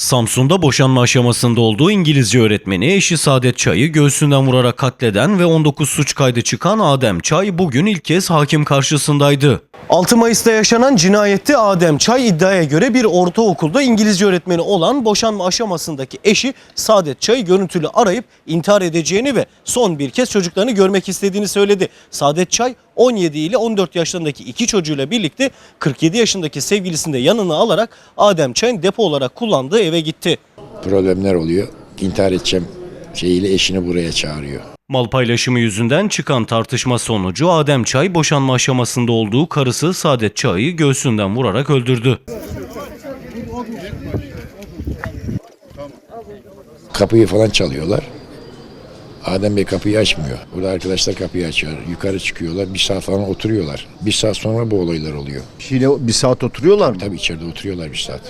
Samsun'da boşanma aşamasında olduğu İngilizce öğretmeni eşi Saadet Çay'ı göğsünden vurarak katleden ve 19 suç kaydı çıkan Adem Çay bugün ilk kez hakim karşısındaydı. 6 Mayıs'ta yaşanan cinayette Adem Çay iddiaya göre bir ortaokulda İngilizce öğretmeni olan boşanma aşamasındaki eşi Saadet Çay'ı görüntülü arayıp intihar edeceğini ve son bir kez çocuklarını görmek istediğini söyledi. Saadet Çay 17 ile 14 yaşlarındaki iki çocuğuyla birlikte 47 yaşındaki sevgilisini de yanına alarak Adem Çay'ın depo olarak kullandığı eve gitti. problemler oluyor. İntihar edeceğim şeyiyle eşini buraya çağırıyor. Mal paylaşımı yüzünden çıkan tartışma sonucu Adem Çay boşanma aşamasında olduğu karısı Saadet Çay'ı göğsünden vurarak öldürdü. Kapıyı falan çalıyorlar. Adem Bey kapıyı açmıyor. Burada arkadaşlar kapıyı açıyor. Yukarı çıkıyorlar. Bir saat falan oturuyorlar. Bir saat sonra bu olaylar oluyor. Şile bir saat oturuyorlar mı? Tabii içeride oturuyorlar bir saat.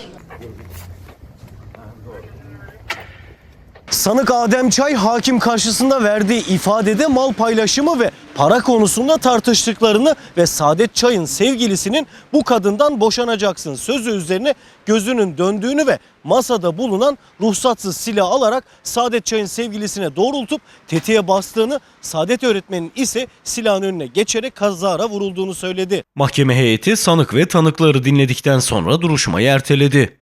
Sanık Adem Çay hakim karşısında verdiği ifadede mal paylaşımı ve para konusunda tartıştıklarını ve Saadet Çay'ın sevgilisinin bu kadından boşanacaksın sözü üzerine gözünün döndüğünü ve masada bulunan ruhsatsız silah alarak Saadet Çay'ın sevgilisine doğrultup tetiğe bastığını, Saadet öğretmenin ise silahın önüne geçerek kazara vurulduğunu söyledi. Mahkeme heyeti sanık ve tanıkları dinledikten sonra duruşmayı erteledi.